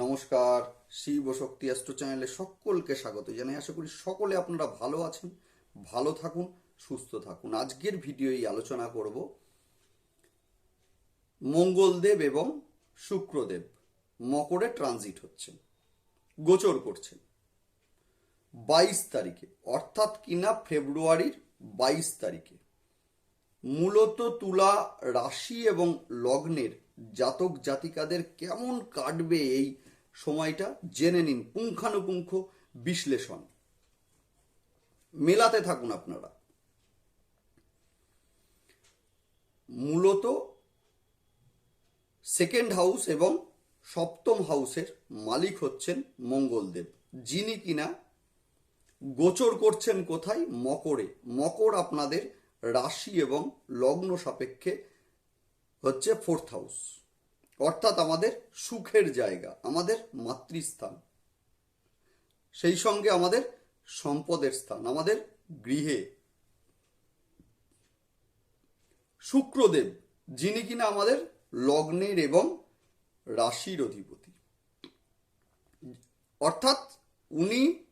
নমস্কার, শিব শক্তি অ্যাস্ট্রো চ্যানেলে সকলকে স্বাগত জানাই। আশা করি সকলে আপনারা ভালো আছেন, ভালো থাকুন, সুস্থ থাকুন। আজকের ভিডিওই আলোচনা করব মঙ্গলদেব এবং শুক্রদেব মকরে ট্রানজিট হচ্ছেন গোচর করছেন। বাইশ তারিখে, অর্থাৎ কিনা ফেব্রুয়ারির বাইশ তারিখে, মূলত তুলা রাশি এবং লগ্নের জাতক জাতিকাদের কেমন কাটবে এই সময়টা? জেনে নিন পুঙ্খানুপুঙ্খ বিশ্লেষণ। মেলাতে থাকুন আপনারা। মূলত সেকেন্ড হাউস এবং সপ্তম হাউসের মালিক হচ্ছেন মঙ্গলদেব। যিনি কিনা গোচর করছেন কোথায়? মকরে। মকর আপনাদের রাশি এবং লগ্ন সাপেক্ষে হচ্ছে ফোর্থ হাউস। অর্থাৎ আমাদের সুখের জায়গা, আমাদের মাতৃস্থান। সেই সঙ্গে আমাদের সম্পদের স্থান, আমাদের গৃহে। শুক্রদেব, যিনি কিনা আমাদের লগ্নের এবং রাশির অধিপতি। অর্থাৎ উনি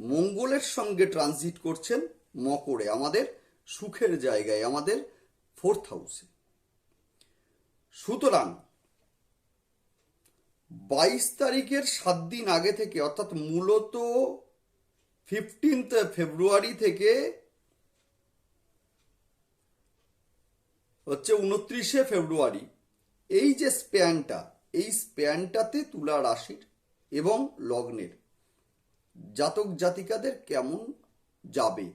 মঙ্গলের সঙ্গে ট্রানজিট করছেন মকরে, আমাদের সুখের জায়গায়, আমাদের ফোর্থ হাউসে সুতরাং বাইশ তারিখের সাত দিন আগে থেকে, অর্থাৎ মূলত ফিফটিন্থ ফেব্রুয়ারি থেকে হচ্ছে উনত্রিশে ফেব্রুয়ারি এই যে স্প্যানটা এই স্প্যানটাতে তুলা রাশির এবং লগ্নের জাতক জাতিকাদের কেমন যাবে?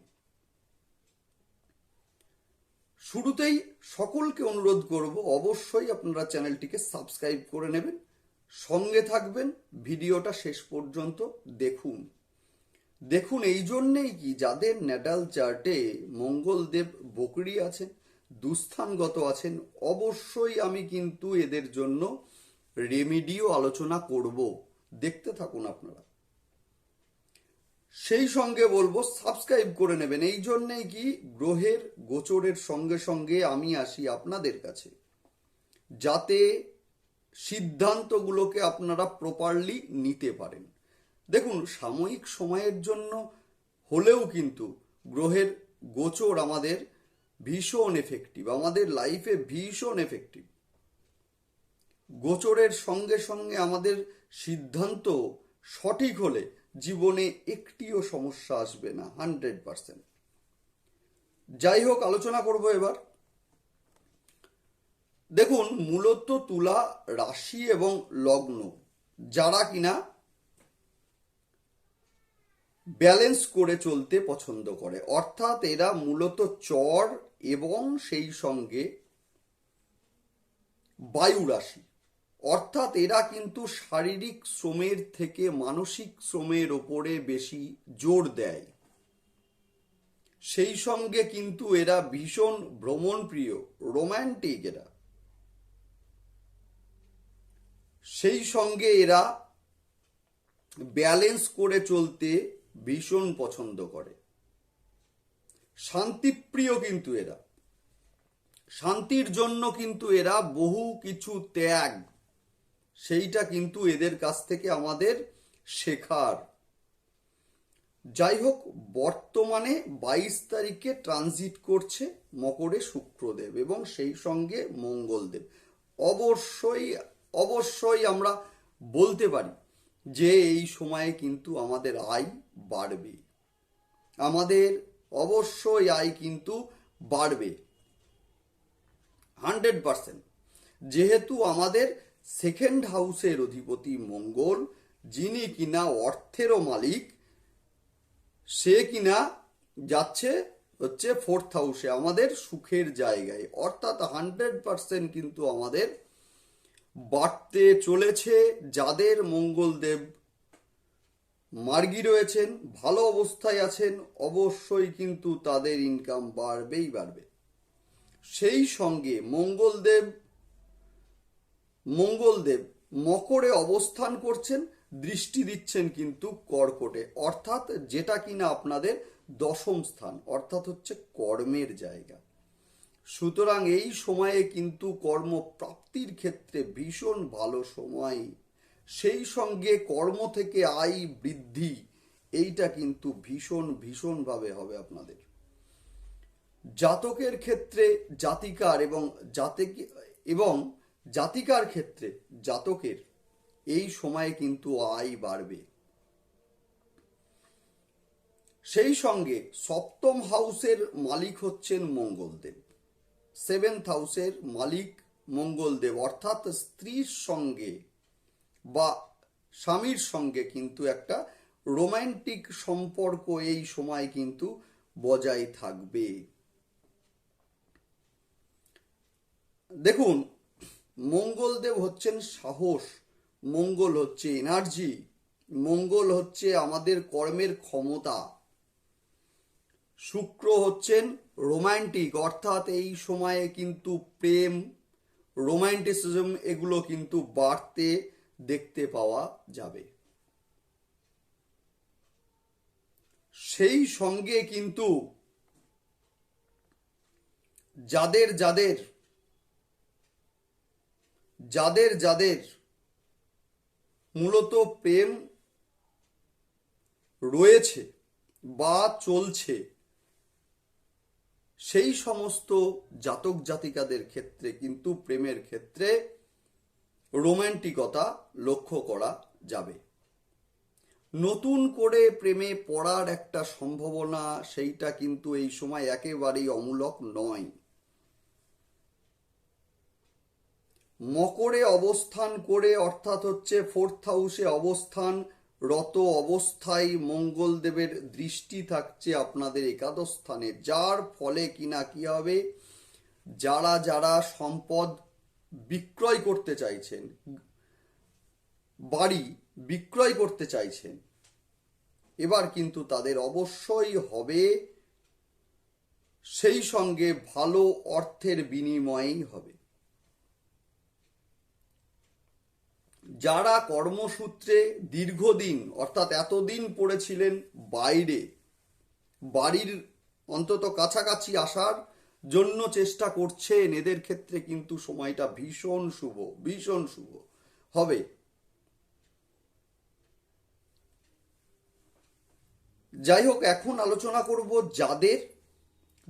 শুরুতেই সকলকে অনুরোধ করব, অবশ্যই আপনারা চ্যানেলটিকে সাবস্ক্রাইব করে নেবেন, সঙ্গে থাকবেন, ভিডিওটা শেষ পর্যন্ত দেখুন। দেখুন, এই জন্যেই কি যাদের ন্যাটাল চার্টে মঙ্গলদেব বকরি আছেন, দুস্থানগত আছেন, অবশ্যই আমি কিন্তু এদের জন্য রেমিডিও আলোচনা করব। দেখতে থাকুন আপনারা। সেই সঙ্গে বলব সাবস্ক্রাইব করে নেবেন। এই জন্যেই কি গ্রহের গোচরের সঙ্গে সঙ্গে আমি আসি আপনাদের কাছে। যাতে সিদ্ধান্তগুলোকে আপনারা প্রপারলি নিতে পারেন। দেখুন, সাময়িক সময়ের জন্য হলেও কিন্তু গ্রহের গোচর আমাদের ভীষণ এফেক্টিভ আমাদের লাইফে ভীষণ এফেক্টিভ গোচরের সঙ্গে সঙ্গে আমাদের সিদ্ধান্ত সঠিক হলে জীবনে একটিও সমস্যা আসবে না, হান্ড্রেড পার্সেন্ট। যাই হোক, আলোচনা করব এবার। দেখুন, মূলত তুলা, রাশি এবং লগ্ন, যারা কিনা ব্যালেন্স করে চলতে পছন্দ করে। অর্থাৎ এরা মূলত চর এবং সেই সঙ্গে বায়ু রাশি। অর্থাৎ এরা কিন্তু শারীরিক শ্রমের থেকে মানসিক শ্রমের ওপরে বেশি জোর দেয়। সেই সঙ্গে কিন্তু এরা ভীষণ ভ্রমণ প্রিয় রোম্যান্টিক এরা। সেই সঙ্গে এরা ব্যালেন্স করে চলতে ভীষণ পছন্দ করে। শান্তিপ্রিয় কিন্তু এরা। শান্তির জন্য কিন্তু এরা বহু কিছু ত্যাগ সেইটা কিন্তু এদের কাছ থেকে আমাদের শেখার। যাই হোক বর্তমানে বাইশ তারিখে ট্রানজিট করছে মকরে শুক্রদেব এবং সেই সঙ্গে মঙ্গলদেব। অবশ্যই অবশ্যই আমরা বলতে পারি যে এই সময়ে কিন্তু আমাদের আয় বাড়বে। আমাদের অবশ্যই আয় কিন্তু বাড়বে। হান্ড্রেড পার্সেন্ট যেহেতু আমাদের সেকেন্ড হাউসের অধিপতি মঙ্গল, যিনি কিনা অর্থেরও মালিক, সে কিনা যাচ্ছে হচ্ছে ফোর্থ হাউসে আমাদের সুখের জায়গায়। অর্থাৎ হান্ড্রেড পার্সেন্ট কিন্তু আমাদের বাড়তে চলেছে। যাদের মঙ্গলদেব মার্গি রয়েছেন, ভালো অবস্থায় আছেন, অবশ্যই কিন্তু তাদের ইনকাম বাড়বেই বাড়বে। সেই সঙ্গে মঙ্গলদেব মঙ্গলদেব মকরে অবস্থান করছেন, দৃষ্টি দিচ্ছেন কিন্তু কর্কটে। অর্থাৎ যেটা কিনা আপনাদের দশম স্থান, অর্থাৎ হচ্ছে কর্মের জায়গা। সুতরাং এই সময়ে কিন্তু কর্মপ্রাপ্তির ক্ষেত্রে ভীষণ ভালো সময়। সেই সঙ্গে কর্ম থেকে আয় বৃদ্ধি, এইটা কিন্তু ভীষণ, ভীষণভাবে হবে আপনাদের। জাতকের ক্ষেত্রে জাতিকার এবং জাতিক, এবং জাতিকার ক্ষেত্রে জাতকের এই সময়ে কিন্তু আয় বাড়বে। সেই সঙ্গে সপ্তম হাউসের মালিক হচ্ছেন মঙ্গলদেব। সেভেন্থ হাউসের মালিক মঙ্গলদেব, অর্থাৎ স্ত্রীর সঙ্গে বা স্বামীর সঙ্গে কিন্তু একটা রোমান্টিক সম্পর্ক এই সময় কিন্তু বজায় থাকবে। দেখুন মঙ্গলদেব হচ্ছেন সাহস, মঙ্গল হচ্ছে এনার্জি মঙ্গল হচ্ছে আমাদের কর্মের ক্ষমতা। শুক্র হচ্ছেন রোমান্টিক অর্থাৎ এই সময়ে কিন্তু প্রেম রোমান্টিসিজম এগুলো কিন্তু বাড়তে দেখতে পাওয়া যাবে। সেই সঙ্গে কিন্তু যাদের যাদের যাদের যাদের মূলত প্রেম রয়েছে বা চলছে, সেই সমস্ত জাতক জাতিকাদের ক্ষেত্রে কিন্তু প্রেমের ক্ষেত্রে রোম্যান্টিকতা লক্ষ্য করা যাবে। নতুন করে প্রেমে পড়ার একটা সম্ভাবনা, সেইটা কিন্তু এই সময় একেবারেই অমূলক নয়। মকরে অবস্থান করে, অর্থাৎ হচ্ছে ফোর্থ হাউসে অবস্থান, রত অবস্থায় মঙ্গলদেবের দৃষ্টি থাকছে আপনাদের একাদশ স্থানে। যার ফলে কিনা কি হবে? যারা যারা সম্পদ বিক্রয় করতে চাইছেন, বাড়ি বিক্রয় করতে চাইছেন, এবার কিন্তু তাদের অবশ্যই হবে সেই সঙ্গে ভালো অর্থের বিনিময়েই হবে। যারা কর্মসূত্রে দীর্ঘদিন, অর্থাৎ এতদিন পড়েছিলেন বাইরে, বাড়ির অন্তত কাছাকাছি আসার জন্য চেষ্টা করছেন, এদের ক্ষেত্রে কিন্তু সময়টা ভীষণ শুভ ভীষণ শুভ। হবে। যাই হোক, এখন আলোচনা করব যাদের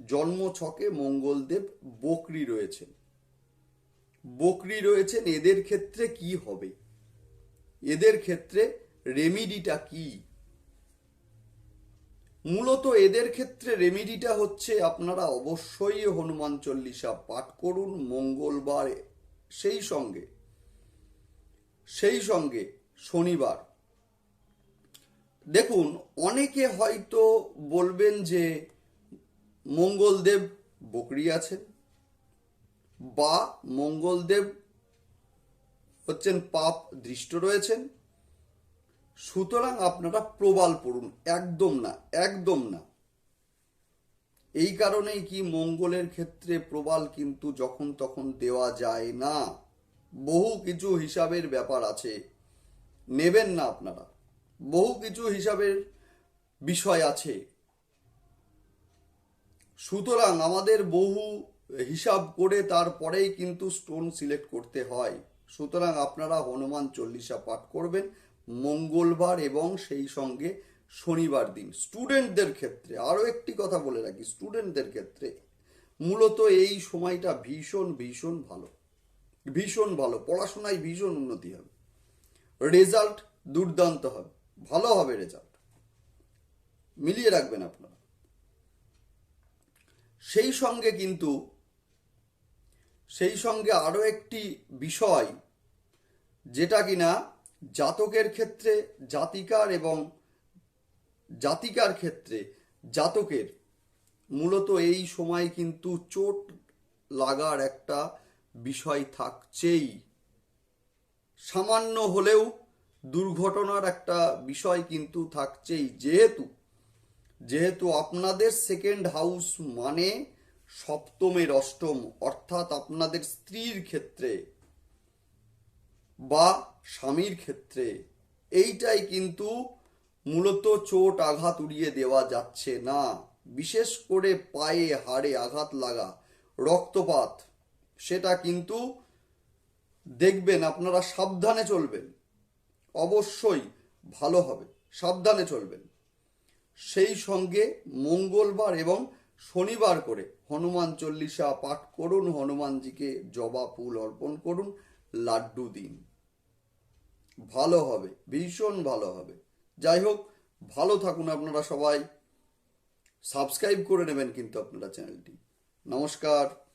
জন্ম ছকে মঙ্গলদেব বকরি রয়েছেন। বকরি রয়েছেন, এদের ক্ষেত্রে কি হবে? এদের ক্ষেত্রে রেমিডিটা কি? মূলত এদের ক্ষেত্রে রেমিডিটা হচ্ছে আপনারা অবশ্যই হনুমান চল্লিশা পাঠ করুন মঙ্গলবার সেই সঙ্গে সেই সঙ্গে শনিবার। দেখুন, অনেকে হয়তো বলবেন যে মঙ্গলদেব বকরি আছেন বা মঙ্গলদেব হচ্ছেন পাপ দৃষ্ট রয়েছেন। সুতরাং আপনারা প্রবাল পড়ুন। একদম না একদম না। এই কারণেই কি মঙ্গলের ক্ষেত্রে প্রবাল কিন্তু যখন তখন দেওয়া যায় না। বহু কিছু হিসাবের ব্যাপার আছে। নেবেন না আপনারা। বহু কিছু হিসাবের বিষয় আছে। সুতরাং আমাদের বহু হিসাব করে তারপরেই কিন্তু স্টোন সিলেক্ট করতে হয়। সুতরাং আপনারা হনুমান চল্লিশা পাঠ করবেন মঙ্গলবার এবং সেই সঙ্গে শনিবার দিন। স্টুডেন্টদের ক্ষেত্রে, আরও একটি কথা বলে রাখি, স্টুডেন্টদের ক্ষেত্রে মূলত এই সময়টা ভীষণ ভীষণ ভালো। ভীষণ ভালো, পড়াশোনায় ভীষণ উন্নতি হবে। রেজাল্ট দুর্দান্ত হবে, ভালো হবে রেজাল্ট। মিলিয়ে রাখবেন আপনারা। সেই সঙ্গে কিন্তু, সেই সঙ্গে আরও একটি বিষয় যেটা কিনা জাতকের ক্ষেত্রে, জাতিকার এবং জাতিকার ক্ষেত্রে, জাতকের মূলত এই সময় কিন্তু চোট লাগার একটা বিষয় থাকছেই। সামান্য হলেও দুর্ঘটনার একটা বিষয় কিন্তু থাকছেই। যেহেতু যেহেতু আপনাদের সেকেন্ড হাউস মানে সপ্তমের অষ্টম, অর্থাৎ আপনাদের স্ত্রীর ক্ষেত্রে বা স্বামীর ক্ষেত্রে। এইটাই কিন্তু মূলত চোট আঘাত উড়িয়ে দেওয়া যাচ্ছে না। বিশেষ করে পায়ে হাড়ে আঘাত লাগা, রক্তপাত, সেটা কিন্তু দেখবেন আপনারা সাবধানে চলবেন। অবশ্যই ভালো হবে, সাবধানে চলবেন। সেই সঙ্গে মঙ্গলবার এবং শনিবার করে হনুমান চল্লিশা পাঠ করুন, হনুমানজিকে জবা ফুল অর্পণ করুন লাড্ডু দিন। ভালো হবে, ভীষণ ভালো হবে। যাই হোক, ভালো থাকুন আপনারা সবাই। সাবস্ক্রাইব করে নেবেন কিন্তু আপনারা চ্যানেলটি। নমস্কার।